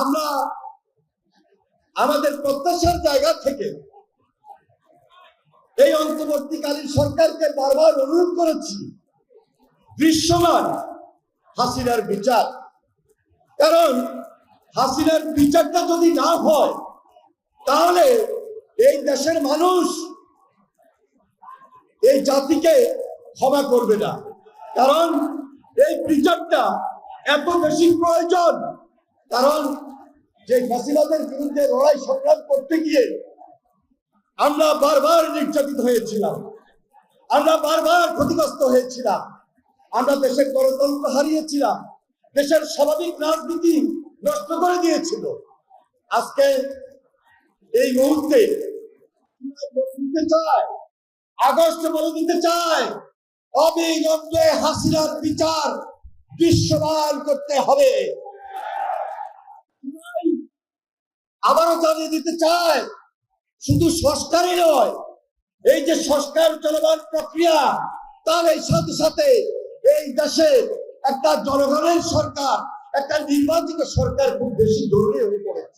আমরা আমাদের প্রত্যাশার জায়গা থেকে এই অন্তর্বর্তীকালীন সরকারকে বারবার অনুরোধ করেছি, দৃশ্যমান হাসিনার বিচার। কারণ হাসিনার বিচারটা যদি না হয়, তাহলে এই দেশের মানুষ এই জাতিকে ক্ষমা করবে না। কারণ এই বিচারটা এত বেশি প্রয়োজন কারণ যে ফাঁসিবাদের বিরুদ্ধে লড়াই সংগ্রাম করতে গিয়ে আমরা বারবার নির্যাতিত হয়েছিলাম। আমরা বারবার ক্ষতিগ্রস্ত হয়েছিলাম। আমরা দেশের গণতন্ত্র হারিয়েছিলাম। দেশের স্বাভাবিক রাজনীতি নষ্ট করে দিয়েছিল। আজকে এই মুহূর্তে দিতে চায়, আগস্ট বলে দিতে চায়, অবিলম্বে হাসিনার বিচার দৃশ্যমান করতে হবে। আবারও চালিয়ে দিতে চায়। শুধু সংস্কারই নয়, এই যে সংস্কার চলমান প্রক্রিয়া, তার এই সাথে সাথে এই দেশে একটা জনগণের সরকার, একটা নির্বাচিত সরকার খুব বেশি জরুরি হয়ে পড়েছে।